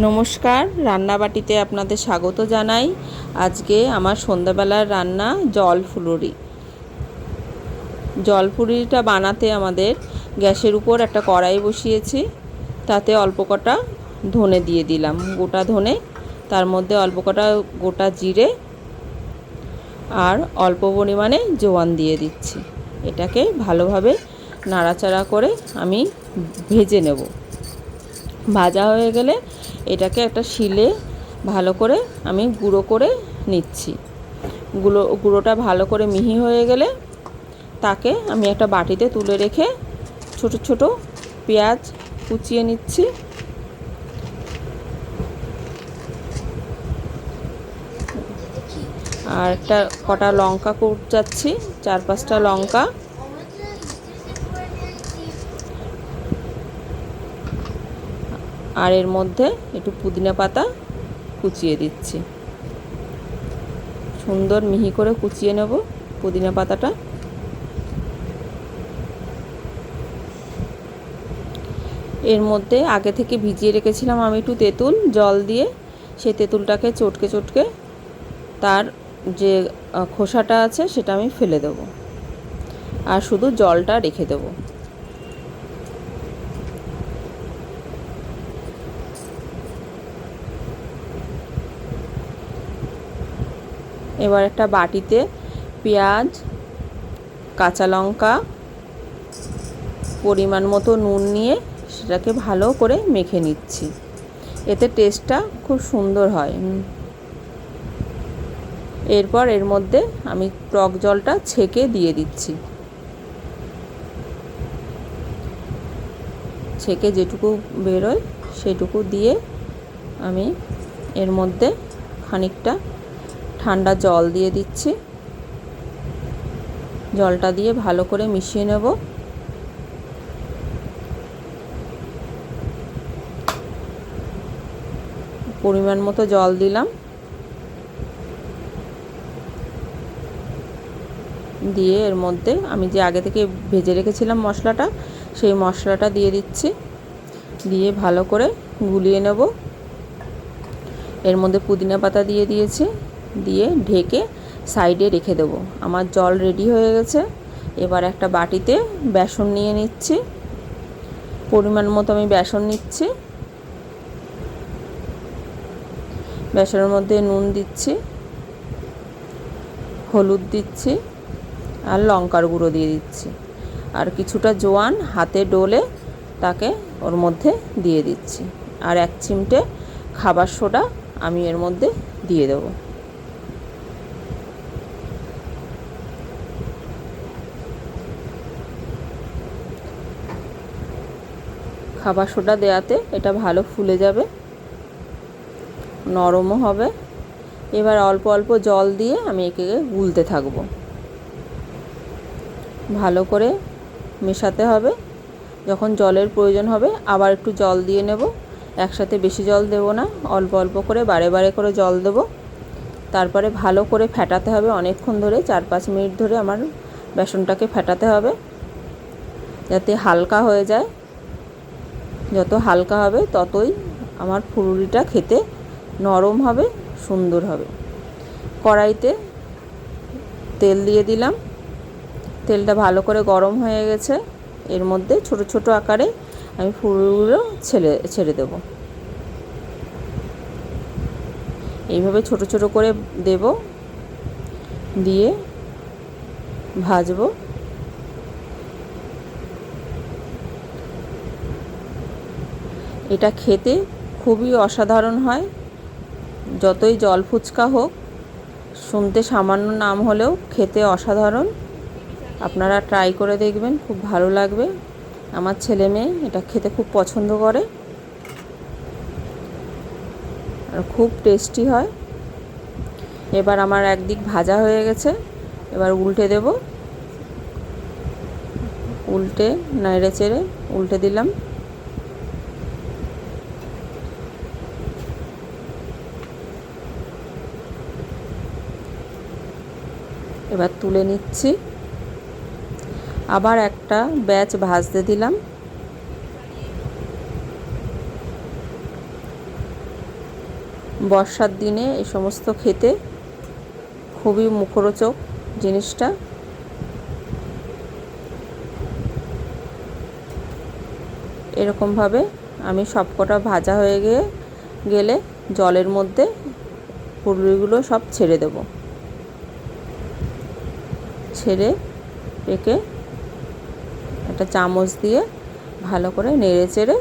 নমস্কার, রান্নাবাটিতে আপনাদের স্বাগত জানাই। আজকে আমার সন্ধ্যাবেলার রান্না জল ফুলুরি জল ফুলুরিটা বানাতে আমাদের গ্যাসের উপর একটা কড়াই বসিয়েছি, তাতে অল্প কটা ধনে দিয়ে দিলাম। গোটা ধনে, তার মধ্যে অল্প কটা গোটা জিরে আর অল্প পরিমাণে জোয়ান দিয়ে দিচ্ছি। এটাকে ভালোভাবে নাড়াচাড়া করে আমি ভেজে নেব। ভাজা হয়ে গেলে এটাকে একটা শিলে ভালো করে আমি গুঁড়ো করে নিচ্ছি। গুঁড়ো গুঁড়োটা ভালো করে মিহি হয়ে গেলে তাকে আমি একটা বাটিতে তুলে রেখে ছোট ছোট পেঁয়াজ কুচিয়ে নিচ্ছি। আর একটা কটা লঙ্কা কুচাচ্ছি, চার পাঁচটা লঙ্কা। আর এর মধ্যে একটু পুদিনা পাতা কুচিয়ে দিচ্ছি। সুন্দর মিহি করে কুচিয়ে নেব পুদিনা পাতাটা। এর মধ্যে আগে থেকে ভিজিয়ে রেখেছিলাম আমি একটু তেঁতুল, জল দিয়ে। সেই তেঁতুলটাকে চটকে চটকে তার যে খোসাটা আছে সেটা আমি ফেলে দেব। আর শুধু জলটা রেখে দেবো। এবার একটা বাটিতে পেঁয়াজ, কাঁচা লঙ্কা, পরিমাণ মতো নুন নিয়ে সেটাকে ভালো করে মেখে নিচ্ছি। এতে টেস্টটা খুব সুন্দর হয়। এরপর এর মধ্যে আমি টক জলটা ছেঁকে দিয়ে দিচ্ছি। ছেঁকে যেটুকু বেরোয় সেটুকু দিয়ে আমি এর মধ্যে খানিকটা ঠান্ডা জল দিয়ে দিচ্ছি। জলটা দিয়ে ভালো করে মিশিয়ে নেব। পরিমাণ মতো জল দিলাম। দিয়ে এর মধ্যে আমি যে আগে থেকে ভেজে রেখেছিলাম মশলাটা, সেই মশলাটা দিয়ে দিচ্ছি। দিয়ে ভালো করে গুলিয়ে নেব। এর মধ্যে পুদিনা পাতা দিয়ে দিয়েছি। দিয়ে ঢেকে সাইডে রেখে দেবো। আমার জল রেডি হয়ে গেছে। এবার একটা বাটিতে বেসন নিয়ে নিচ্ছি। পরিমাণ মতো আমি বেসন নিচ্ছি। বেসনের মধ্যে নুন দিচ্ছি, হলুদ দিচ্ছি আর লঙ্কার গুঁড়ো দিয়ে দিচ্ছি। আর কিছুটা জোয়ান হাতে ডোলে তাকে ওর মধ্যে দিয়ে দিচ্ছি। আর এক চিমটে খাবার সোডা আমি এর মধ্যে দিয়ে দেবো। খাবার সোডা দেওয়াতে এটা ভালো ফুলে যাবে, নরমও হবে। এবার অল্প অল্প জল দিয়ে আমি একে গুলতে থাকব। ভালো করে মেশাতে হবে। যখন জলের প্রয়োজন হবে আবার একটু জল দিয়ে নেব। একসাথে বেশি জল দেব না, অল্প অল্প করে বারে বারে করে জল দেব। তারপরে ভালো করে ফেটাতে হবে অনেকক্ষণ ধরে, চার পাঁচ মিনিট ধরে আমার বেসনটাকে ফেটাতে হবে। যাতে হালকা হয়ে যায়। যত হালকা হবে ততই আমার ফুলুরিটা খেতে নরম হবে, সুন্দর হবে। কড়াইতে তেল দিয়ে দিলাম। তেলটা ভালো করে গরম হয়ে গেছে। এর মধ্যে ছোট ছোট আকারে আমি ফুলগুলো ছেড়ে ছেড়ে দেব। এইভাবে ছোট ছোট করে দেব। দিয়ে ভাজবো। এটা খেতে খুবই অসাধারণ হয়। যতই জল ফুচকা হোক, শুনতে সামান্য নাম হলেও খেতে অসাধারণ। আপনারা ট্রাই করে দেখবেন, খুব ভালো লাগবে। আমার ছেলে মেয়ে এটা খেতে খুব পছন্দ করে। আর খুব টেস্টি হয়। এবার আমার একদিক ভাজা হয়ে গেছে, এবার উল্টে দেব। উল্টে নাইড়ে চেড়ে উল্টে দিলাম। এবার তুলে নিচ্ছি। আবার একটা ব্যাচ ভাজতে দিলাম। বর্ষার দিনে এই সমস্ত খেতে খুবই মুখরোচক জিনিসটা। এরকমভাবে আমি সবকটা ভাজা হয়ে গিয়ে গেলে জলের মধ্যে পুরুলিগুলো সব ছেড়ে দেব। ছেড়ে রেখে একটা চামচ দিয়ে ভালো করে নেড়ে চেড়ে